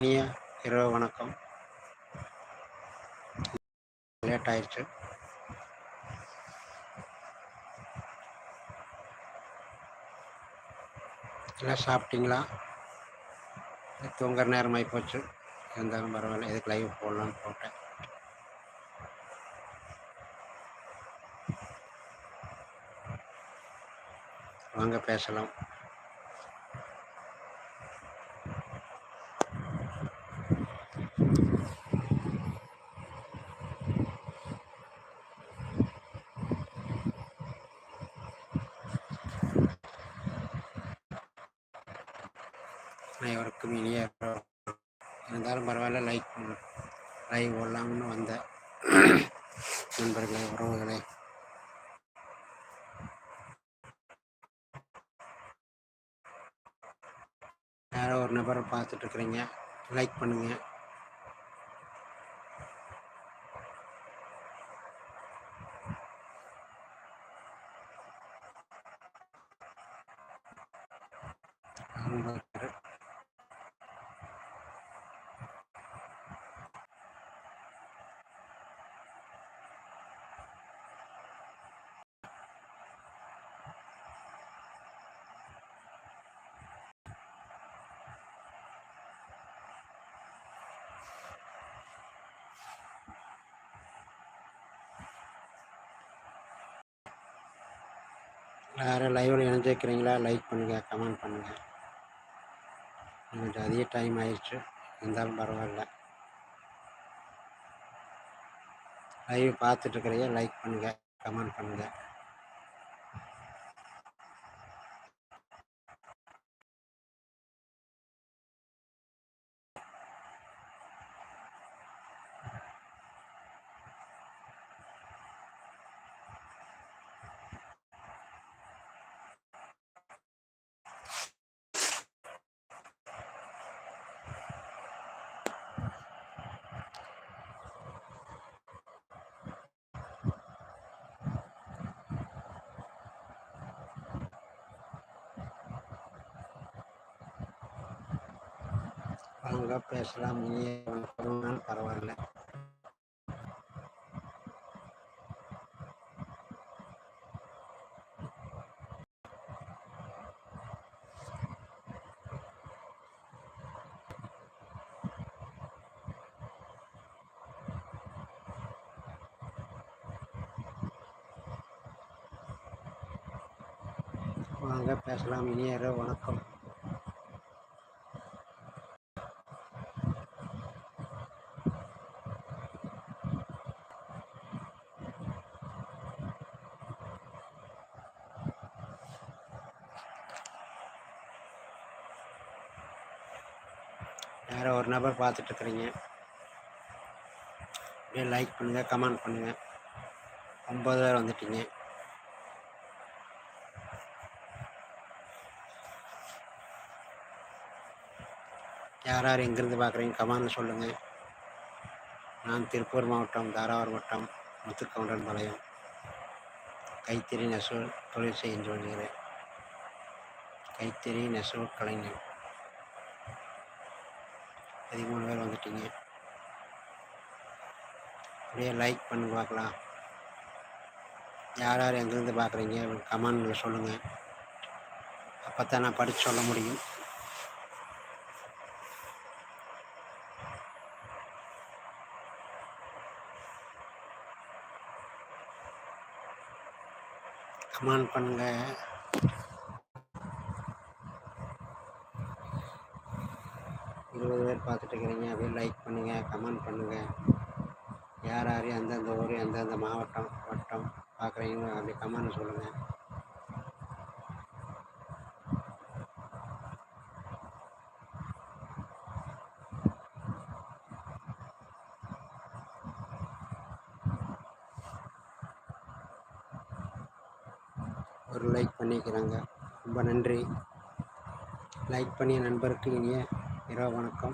இனிய இரவு வணக்கம். லேட் ஆயிடுச்சு எல்லாம் சாப்பிட்டீங்களா? தூங்குற நேரம் ஆகிப்போச்சு போச்சு இருந்தாலும் பரவாயில்ல எதுக்கு லைவ் போடலான்னு போட்டேன். வாங்க பேசலாம் அனைவருக்கும் இனிய இரவு. இருந்தாலும் பரவாயில்ல லைக் பண்ணு லைவ் போடலாம்னு வந்தேன் நண்பர்களே உறவுகளே. யாரோ ஒரு நபரை பார்த்துட்டு இருக்கிறீங்க. லைக் பண்ணுங்க உங்களுக்கு யாரும் கேட்குறீங்களா? லைக் பண்ணுங்கள் கமெண்ட் பண்ணுங்கள் கொஞ்சம் அதிக டைம் ஆயிடுச்சு. இருந்தாலும் பரவாயில்ல. லைவ் பார்த்துட்டு லைக் பண்ணுங்கள் கமெண்ட் பண்ணுங்கள் வாங்க பேசலாம் இனிய வணக்கம் பரவாயில்ல. வாங்க பேசலாம். இனிய வணக்கம் யாரோ ஒரு நபர் பார்த்துட்ருக்குறீங்க. அப்படியே லைக் பண்ணுங்கள் கமெண்ட் பண்ணுங்கள் ஒம்பது பேர் வந்துட்டீங்க. யார் யார் எங்கேருந்து பார்க்குறீங்க கமெண்ட் சொல்லுங்கள் நான் திருப்பூர் மாவட்டம் தாராவூர் வட்டம் முத்துக்கவுண்டன் பாளையம். கைத்தறி நெசவு தொழில் செய்து வருகிறேன் கைத்தறி நெசவு கலைஞர். பதிமூணு பேர் வந்துட்டீங்க. அப்படியே லைக் பண்ணி பார்க்கலாம். யார் யார் எங்கேருந்து பார்க்குறீங்க? கமெண்டில் சொல்லுங்கள் அப்போ தான் நான் படித்து சொல்ல முடியும். கமெண்ட் பண்ணுங்கள் இருபது பேர் பார்த்துட்டு இருக்கிறீங்க அப்படியே லைக் பண்ணுங்கள் கமெண்ட் பண்ணுங்கள் யார் யார் எந்தெந்த ஊர் எந்தெந்த மாவட்டம் வட்டம் பார்க்குறீங்களோ அப்படியே கமெண்ட் சொல்லுங்கள் ஒரு லைக் பண்ணிக்கிறாங்க. ரொம்ப நன்றி. லைக் பண்ணிய நண்பருக்கு இனிய இரவு வணக்கம்.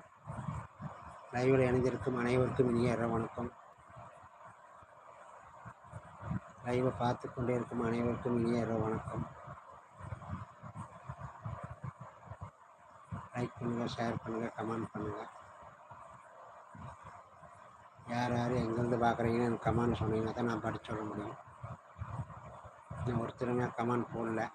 லைவில் இணைந்திருக்கும் அனைவருக்கும் இனிய இரவு வணக்கம். லைவை பார்த்து கொண்டே இருக்கும் அனைவருக்கும் இனிய இரவு வணக்கம். லைக் பண்ணுங்கள் ஷேர் பண்ணுங்கள் கமெண்ட் பண்ணுங்கள் யார் யார் எங்கேருந்து பார்க்குறீங்கன்னு எனக்கு கமெண்ட் சொன்னீங்கன்னா தான் நான் படித்து சொல்ல முடியும். இன்னும் ஒருத்தருங்க கமெண்ட் போடல.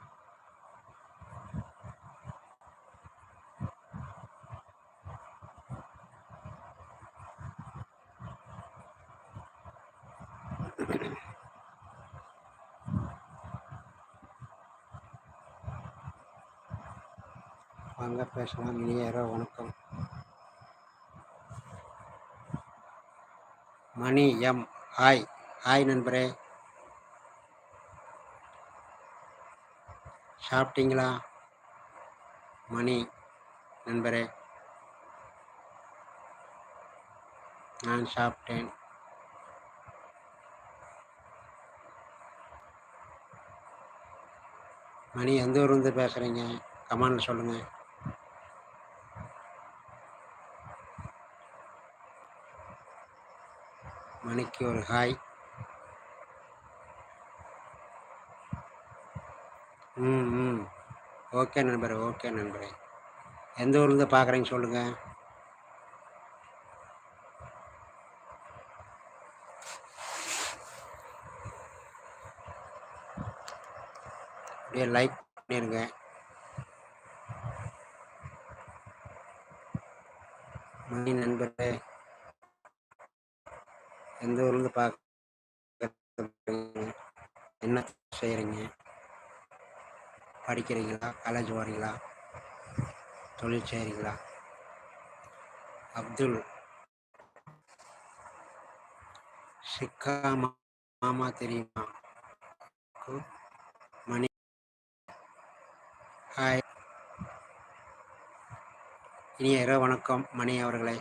வாங்க பேசலாம் இனிய வணக்கம். மணி எம். ஹாய். ஹாய் நண்பரே. சாப்பிட்டீங்களா? மணி நண்பரே. நான் சாப்பிட்டேன். மணி எந்த ஊர்லேருந்து பேசுகிறீங்க கமெண்டில் சொல்லுங்கள் மணிக்கு ஒரு ஹாய். ம் ம். ஓகே நண்பரே ஓகே நண்பரே. எந்த ஊர்லேருந்து பார்க்குறீங்க சொல்லுங்கள் அப்படியே லைக் பண்ணிடுங்க மணி நண்பரே. எந்த ஊர்லேருந்து பார்க்க என்ன செய்கிறீங்க படிக்கிறீங்களா? காலேஜ் போகிறீங்களா தொழில் செய்கிறீங்களா அப்துல் சிக்கா மாமா தெரியுமா? மணி ஹாய். இனிய இரவு வணக்கம் மணி அவர்களை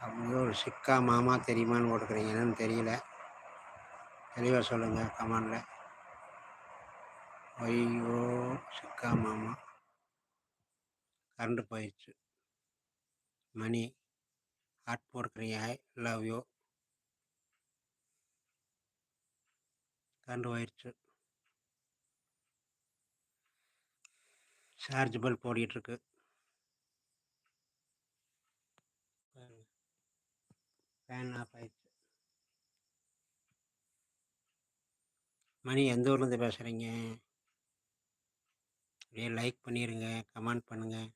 அப்துல் சிக்கா மாமா தெரியுமான்னு போட்டுக்கிறீங்க என்னன்னு தெரியல. தெளிவாக சொல்லுங்கள் கமாண்டில் ஐயோ சிக்கா மாமா. கரண்ட் போயிடுச்சு. மணி ஹாட் போட்டுக்கிறீங்க ஐ லவ் யூ கரண்ட் போயிடுச்சு. சார்ஜ் பல்ப் ஓடிட்டுருக்கு ஃபேன் ஆஃப் ஆயிடுச்சு. மணி எந்த ஊர்லேருந்து பேசுகிறீங்க அப்படியே லைக் பண்ணிடுங்க கமெண்ட் பண்ணுங்கள்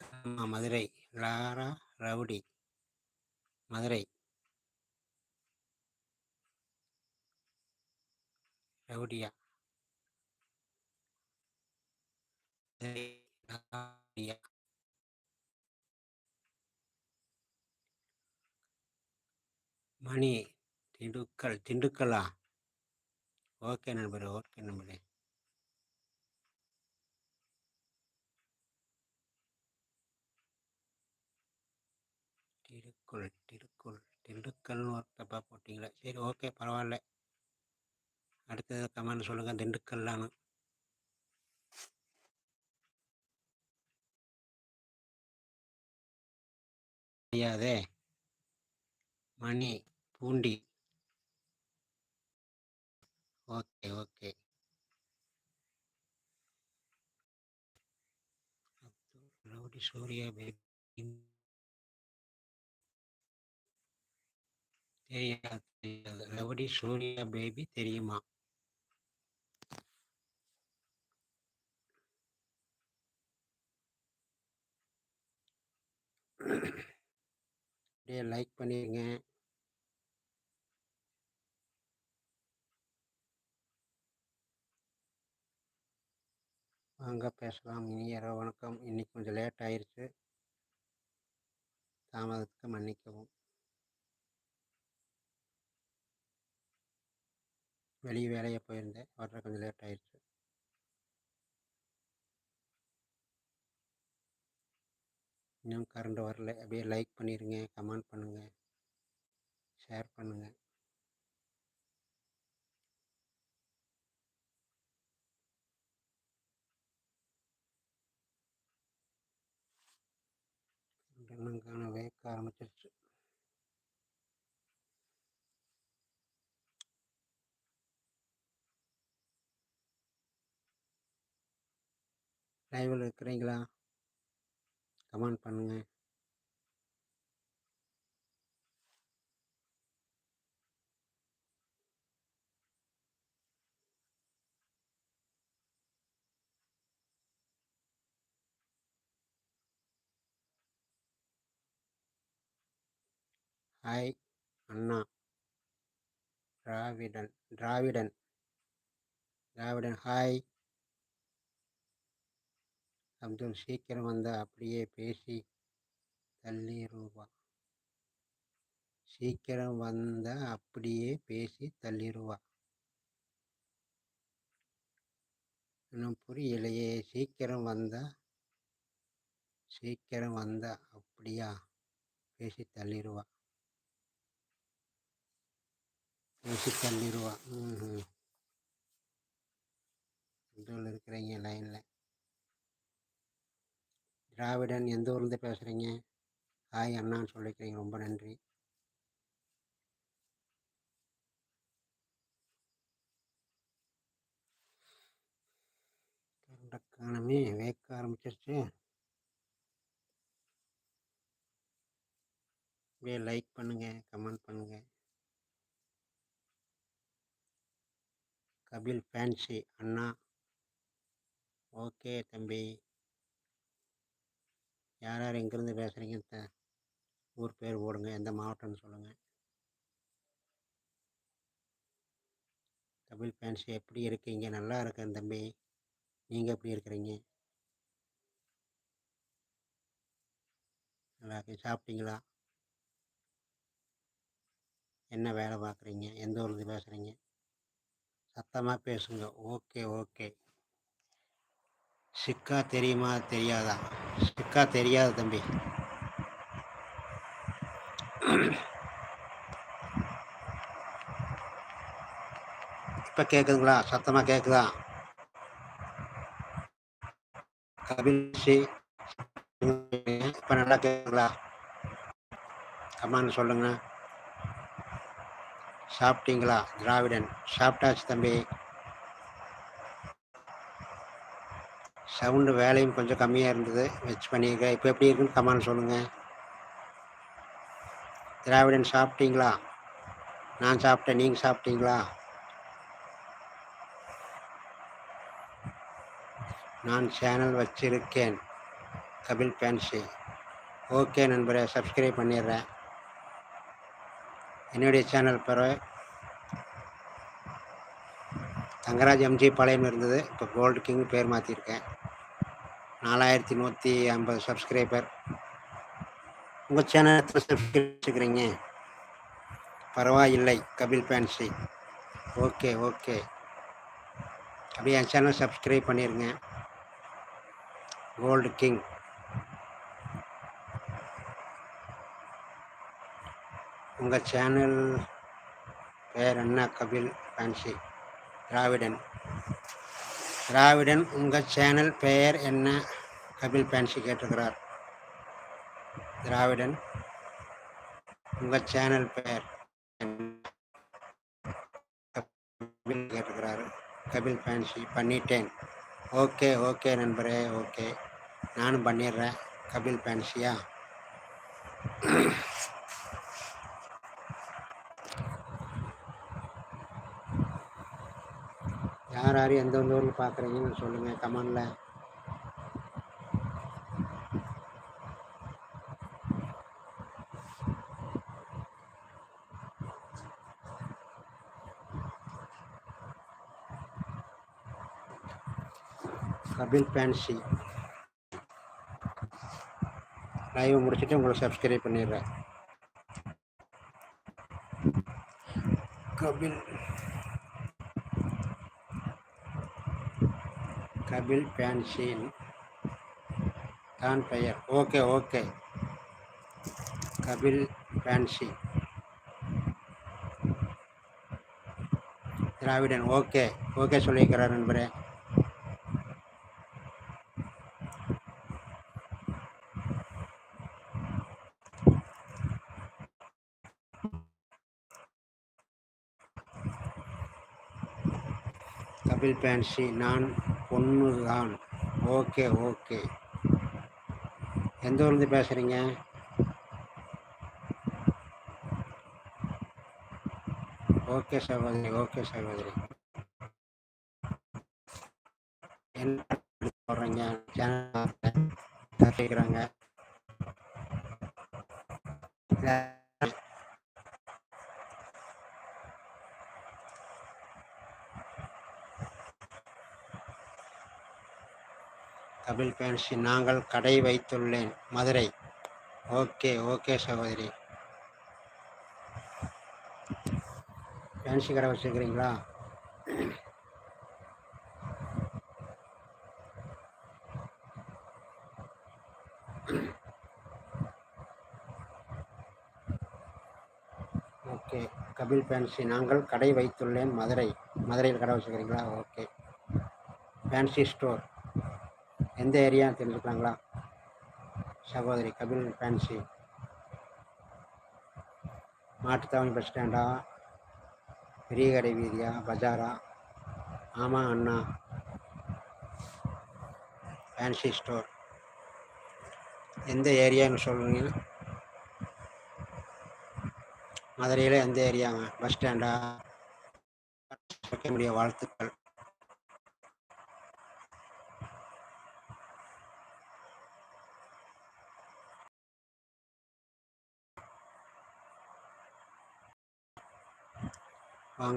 ஆமாம் மதுரை. லாரா ரவுடி. மதுரை. ரவுடியா மதுரை ரவுடியா மணி திண்டுக்கல் திண்டுக்கல்லா? ஓகே நண்பரே ஓகே நண்பரே. திருக்குள் திருக்குள் திண்டுக்கல்னு ஒரு தப்பாக சரி ஓகே பரவாயில்ல. அடுத்தது கமெண்ட் சொல்லுங்கள் திண்டுக்கல்லான்னு. தெரியாதே Mani Poondi. Okay okay. Rowdy Surya baby தெரியாது தெரியாது. ரவுடி சூர்யா பேபி தெரியுமா? அப்படியே லைக் பண்ணிடுங்க வாங்க பேசலாம். இனியரோ வணக்கம். இன்னைக்கு கொஞ்சம் லேட் ஆயிடுச்சு தாமதத்துக்கு மன்னிக்கவும். வெளியே வேலையை போயிருந்தேன். வர்ற கொஞ்சம் லேட் ஆயிடுச்சு இன்னும் கரண்ட் வரல. அப்படியே லைக் பண்ணிடுங்க கமெண்ட் பண்ணுங்கள் ஷேர் பண்ணுங்கள் என்னங்கான வேக்க ஆரம்பிச்சிருச்சு. லைவில் இருக்கிறீங்களா? கமெண்ட் பண்ணுங்கள் ஹாய் அண்ணா. திராவிடன் திராவிடன். திராவிடன் ஹாய். அப்துல் சீக்கிரம் வந்த அப்படியே பேசி தள்ளி ரூபா. சீக்கிரம் வந்த அப்படியே பேசி தள்ளிடுவா இன்னும் புரியலையே சீக்கிரம் வந்த சீக்கிரம் வந்த அப்படியா? பேசி தள்ளிடுவா பேசி தள்ளிடுவா ம் இதில் இருக்கிறீங்க லைனில் திராவிடன் எந்த ஊர்லேருந்து பேசுகிறீங்க ஹாய் அண்ணான்னு சொல்லிக்கிறீங்க. ரொம்ப நன்றி. காணமே வேக்க ஆரம்பிச்சிருச்சு. அப்படியே லைக் பண்ணுங்கள் கமெண்ட் பண்ணுங்கள் கபில் ஃபேன்சி அண்ணா. ஓகே தம்பி. யார் யார் எங்கேருந்து பேசுகிறீங்க த ஊர் பேர் போடுங்க. எந்த மாவட்டம்னு சொல்லுங்கள் தமிழ் ஃபேன்ஸ் எப்படி இருக்கீங்க? நல்லா இருக்கேன் தம்பி. நீங்கள் எப்படி இருக்கிறீங்க? நல்லா இருக்கு சாப்பிட்டீங்களா? என்ன வேலை பார்க்குறீங்க? எந்த ஊர்லேருந்து பேசுகிறீங்க சத்தமாக பேசுங்க. Okay okay. சிக்கா தெரியுமா? தெரியாதா? சிக்கா தெரியாது தம்பி. இப்போ கேட்குதுங்களா சத்தமாக கேட்குதா கபில்சி இப்போ நல்லா கேட்குங்களா கமான்னு சொல்லுங்க. சாப்பிட்டீங்களா? திராவிடன். சாப்பிட்டாச்சு தம்பி. சவுண்டு வேலையும் கொஞ்சம் கம்மியாக இருந்தது. வச்சு பண்ணியிருக்கேன் இப்போ எப்படி இருக்குன்னு கமான்னு சொல்லுங்கள் திராவிடன் சாப்பிட்டீங்களா? நான் சாப்பிட்டேன். நீங்கள் சாப்பிட்டீங்களா? நான் சேனல் வச்சிருக்கேன். கபில் பேன்சி. ஓகே நண்பரே சப்ஸ்கிரைப் பண்ணிடுறேன். என்னுடைய சேனல் பெற தங்கராஜ் எம்ஜி பாளையம் இருந்தது. இப்போ கோல்டு கிங் பேர் மாற்றிருக்கேன் நாலாயிரத்தி நூற்றி ஐம்பது சப்ஸ்கிரைபர் உங்கள் சேனல் சப்ஸ்கிரைப் பரவாயில்லை கபில் ஃபேன்சி ஓகே ஓகே அப்படியே என் சேனல் சப்ஸ்கிரைப் பண்ணிடுங்க கோல்டு கிங் உங்கள் சேனல் பேர் என்ன? கபில் ஃபேன்சி திராவிடன். திராவிடன் உங்கள் சேனல் பெயர் என்ன? கபில் பேன்சி கேட்டிருக்கிறார். திராவிடன் உங்கள் சேனல் பெயர் கபில் கேட்டிருக்கிறாரு. கபில் பேன்சி பண்ணிட்டேன். ஓகே ஓகே நண்பரே ஓகே. நானும் பண்ணிடுறேன். கபில் ஃபேன்சியா எல்லாரும் யார் எந்த ஊரில் பார்க்குறீங்கன்னு சொல்லுங்கள் கமெண்டில். கபில் பேன்சி. லைவ் முடிச்சுட்டு உங்களை சப்ஸ்கிரைப் பண்ணிடுறேன். கபில். அபில் பேன்ஷீன் தான் பெயர். Okay okay. Kapil fancy Dravidan okay. Okay சொல்லியிருக்கிறார் நண்பரே. கபில் பேன்ஷி நான் பொண்ணு தான் ஓகே ஓகே. எந்த ஊர்லேருந்து பேசுகிறீங்க ஓகே சகோதரி ஓகே சகோதரி. என்ன போடுறீங்க? சேனல் கேட்குறாங்க கபில் பேன்சி நாங்கள் கடை வைத்துள்ளேன் மதுரை. ஓகே ஓகே சகோதரி. ஃபேன்சி கடை வச்சுருக்கிறீங்களா ஓகே கபில் ஃபேன்சி நாங்கள் கடை வைத்துள்ளேன் மதுரை. மதுரையில் கடை வச்சுக்கிறீங்களா ஓகே. Fancy store. எந்த ஏரியா தெரிஞ்சுக்கலாங்களா? சகோதரி கபில் ஃபேன்சி மாட்டுத்தாவணி பஸ் ஸ்டாண்டா பெரிய கடை வீதியா? பஜாரா? ஆமாம் அண்ணா. ஃபேன்சி ஸ்டோர் எந்த ஏரியான்னு சொல்லுங்க. மதுரையில் எந்த ஏரியாங்க பஸ் ஸ்டாண்டா வாழ்த்துக்கள்.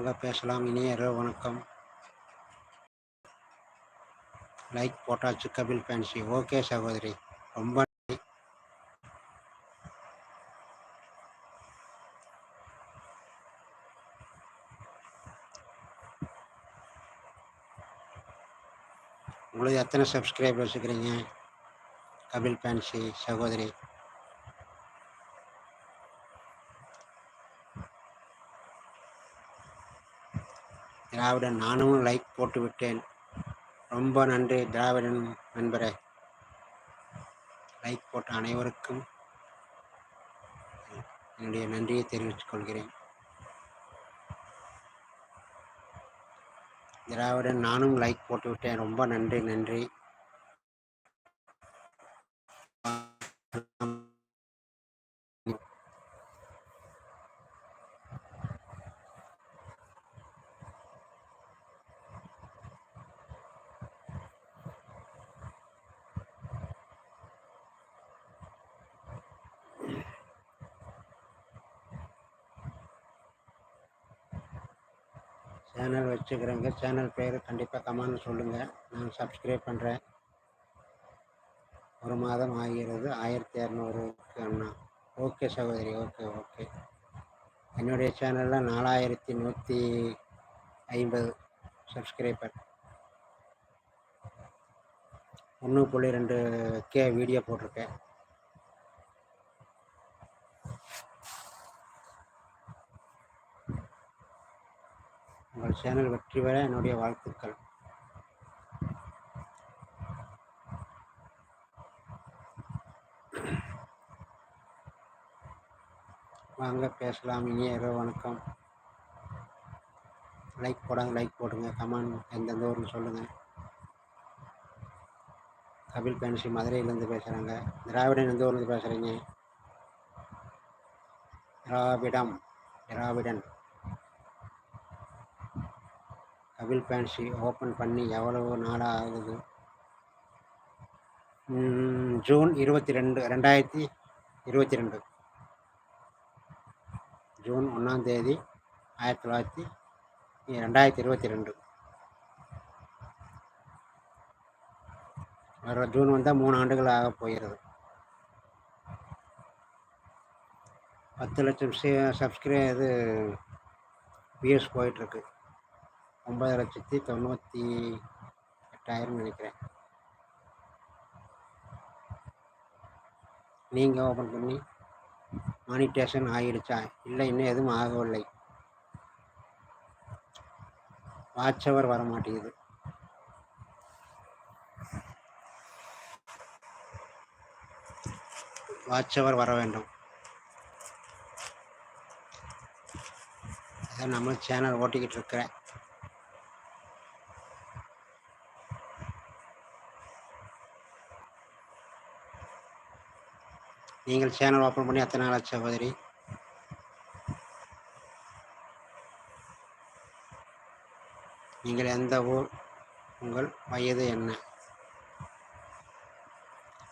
வாங்க பேசலாம். இனிய வணக்கம். லைக் போட்டாச்சு கபில் ஃபேன்சி ஓகே சகோதரி. ரொம்ப உங்களுக்கு எத்தனை சப்ஸ்கிரைபர்ஸ் இருக்கிறீங்க கபில் ஃபேன்சி சகோதரி. திராவிடன் நானும் லைக் போட்டு விட்டேன் ரொம்ப நன்றி திராவிடன் நண்பரே. லைக் போட்ட அனைவருக்கும் என்னுடைய நன்றியை தெரிவித்துக் கொள்கிறேன். திராவிடன் நானும் லைக் போட்டு விட்டேன் ரொம்ப நன்றி நன்றி. சேனல் வச்சுக்கிறேங்க. சேனல் பேர் கண்டிப்பாக கமான்னு சொல்லுங்கள் நான் சப்ஸ்கிரைப் பண்ணுறேன் ஒரு மாதம் ஆகிறது. ஆயிரத்தி இரநூறுக்கு அண்ணா. ஓகே சகோதரி ஓகே ஓகே என்னுடைய சேனலில் நாலாயிரத்தி நூற்றி ஐம்பது சப்ஸ்கிரைபர் ஒன்று புள்ளி ரெண்டு கே வீடியோ போட்டிருக்கேன். உங்கள் சேனல் வெற்றி பெற என்னுடைய வாழ்த்துக்கள். வாங்க பேசலாம். இனிய இரவு வணக்கம். லைக் போடாங்க லைக் போடுங்க. கமெண்ட் எந்தெந்த ஊர்னு சொல்லுங்கள் கபில் பேனசி மதுரையிலேருந்து பேசுகிறாங்க திராவிடன் எந்த ஊர்லேருந்து பேசுகிறீங்க திராவிடம். திராவிடன். கபில் பேன்சி ஓப்பன் பண்ணி எவ்வளவு நாளாக ஆகுது? ஜூன் இருபத்தி ரெண்டு ரெண்டாயிரத்தி இருபத்தி ரெண்டு ஜூன் ஒன்றாம் தேதி ஆயிரத்தி தொள்ளாயிரத்தி ரெண்டாயிரத்தி இருபத்தி ரெண்டு வர ஜூன் வந்தால் மூணு ஆண்டுகள் ஆக போகிறது. பத்து லட்சம் சப்ஸ்கிரை இது வியூஸ் போயிட்டுருக்கு. ஒன்பது லட்சத்தி தொண்ணூற்றி எட்டாயிரம் நினைக்கிறேன். நீங்கள் ஓப்பன் பண்ணி மானிட்டேஷன் ஆகிடுச்சா? இல்லை இன்னும் எதுவும் ஆகவில்லை. வாட்சவர் வர மாட்டேங்குது வாட்ச் வர வேண்டும். அதான் நம்ம சேனல் ஓட்டிக்கிட்டு இருக்கிறேன் நீங்கள் சேனல் ஓப்பன் பண்ணி எத்தனை நாள் சகோதரி. நீங்கள் எந்த ஊர் உங்கள் வயது என்ன?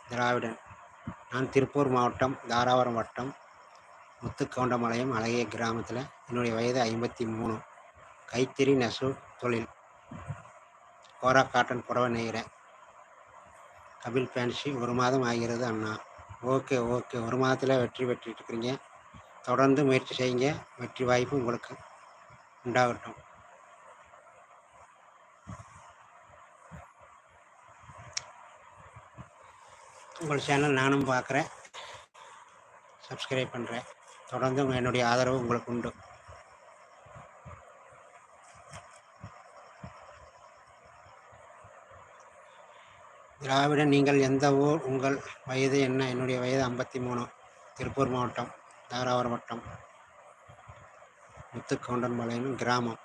திராவிடன். நான் திருப்பூர் மாவட்டம் தாராபுரம் வட்டம் முத்துக்கவுண்டமலையம் அழகிய கிராமத்தில் என்னுடைய வயது ஐம்பத்தி மூணு கைத்தறி நெசவு தொழில். கோரா காட்டன் புடவை நெய்கிறேன். கபில் பேன்சி ஒரு மாதம் ஆகிறது அண்ணா. Okay okay. ஒரு மாதத்தில் வெற்றி பெற்றுட்டு இருக்கிறீங்க தொடர்ந்து முயற்சி செய்யுங்க. வெற்றி வாய்ப்பு உங்களுக்கு உண்டாகட்டும். உங்கள் சேனல் நானும் பார்க்குறேன் சப்ஸ்கிரைப் பண்ணுறேன் தொடர்ந்து என்னுடைய ஆதரவு உங்களுக்கு உண்டு. திராவிடன் நீங்கள் எந்த ஊர் உங்கள் வயது என்ன? என்னுடைய வயது ஐம்பத்தி மூணு திருப்பூர் மாவட்டம் தாராவரம் வட்டம். முத்துக்கவுண்டன்பாளையம் கிராமம்.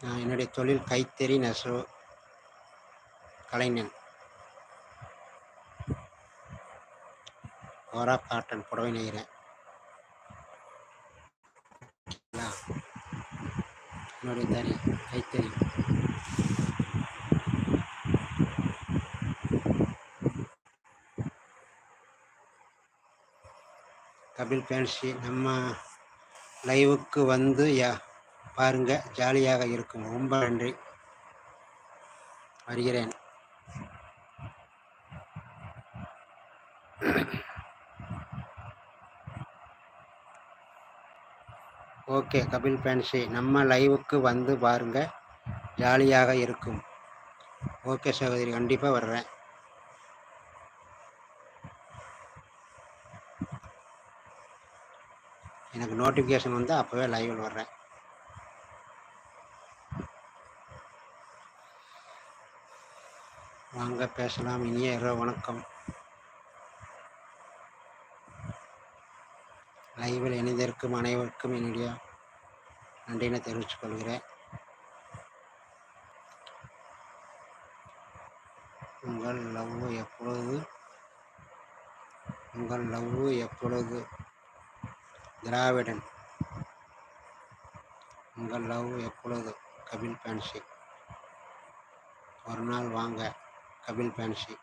நான் என்னுடைய தொழில் கைத்தறி நெசவு கலைஞன். ஓரா காட்டன் புடவை நெய்கிறேன். என்னுடைய தறி கைத்தறி. கபில் ஃபேன்சி நம்ம லைவுக்கு வந்து யா பாருங்க ஜாலியாக இருக்கும். ரொம்ப நன்றி. வருகிறேன். ஓகே கபில் ஃபேன்சி நம்ம லைவுக்கு வந்து பாருங்க ஜாலியாக இருக்கும். ஓகே சகோதரி கண்டிப்பாக வர்றேன் எனக்கு நோட்டிஃபிகேஷன் வந்து அப்போவே லைவில் வர்றேன். வாங்க பேசலாம். இனிய இரவு வணக்கம். லைவில் இணைந்திருக்கும் அனைவருக்கும் என்னுடைய நன்றினை தெரிவித்துக் கொள்கிறேன். உங்கள் லவ் எப்பொழுது? உங்கள் லவ் எப்பொழுது? திராவிடன். உங்கள் லவ் எப்பொழுது? கபில் பேன்சி. ஒரு நாள் வாங்க கபில் பேன்சி.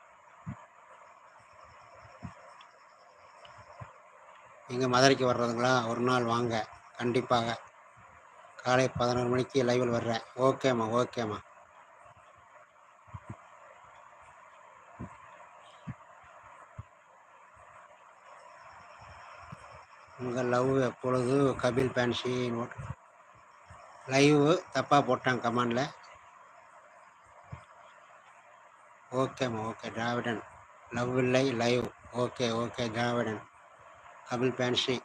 நீங்கள் மதுரைக்கு வர்றதுங்களா? ஒரு நாள் வாங்க கண்டிப்பாக. காலை பதினோரு மணிக்கு லைவில் வர்றேன். ஓகேம்மா ஓகேம்மா உங்கள் லவ் எப்பொழுது கபில் பேன்சி நோட் லைவு தப்பாக போட்டாங்க கமாண்டில் ஓகேம்மா ஓகே திராவிடன். லவ் இல்லை live okay okay Dravidan. Kapil fancy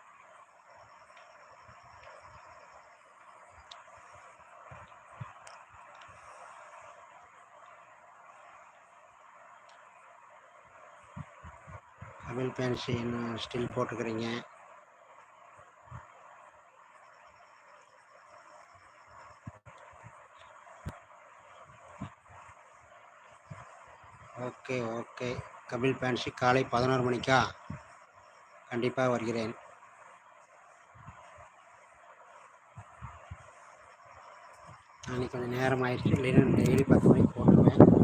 Kapil fancy இன்னும் ஸ்டில் போட்டுக்கிறீங்க? ஓகே கபில் பேன்சி காலை பதினோரு மணிக்கா? கண்டிப்பாக வருகிறேன். நாளைக்கு கொஞ்சம் நேரம் ஆயிடுச்சு இல்லைன்னா டெய்லி பத்து மணிக்கு போட்டுருவேன்.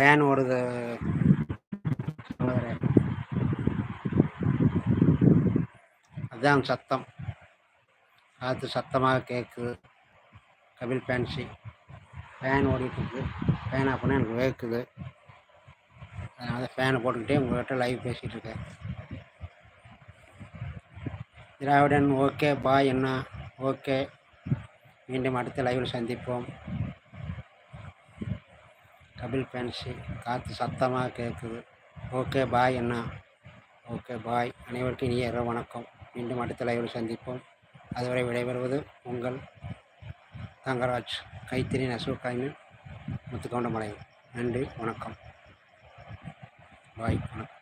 ஃபேன் ஓடுது. அதான் சத்தம். காற்று சத்தமாக கேட்குது கபில் ஃபேன்சி. ஃபேன் ஓடிட்டுருக்கு. ஃபேன் பண்ணால் எனக்கு வேர்க்குது அதனால் ஃபேனை போட்டுக்கிட்டே உங்கள்கிட்ட லைவ் பேசிகிட்டு இருக்கேன் திராவிடன் ஓகே பாய் அண்ணா. ஓகே. மீண்டும் அடுத்த லைவில் சந்திப்போம். டபுள் ஃபேன்சி காற்று சத்தமாக கேட்குது ஓகே பாய் அண்ணா. Okay bye. அனைவருக்கும் இனிய இரவு வணக்கம். மீண்டும் அடுத்த லைவில் சந்திப்போம். அதுவரை விடைபெறுவது உங்கள் தங்கராஜ். கைத்தறி நெசவு முத்துக்கோண்டமலை முத்துக்கவுண்டமலை நன்றி வணக்கம். பாய் வணக்கம்.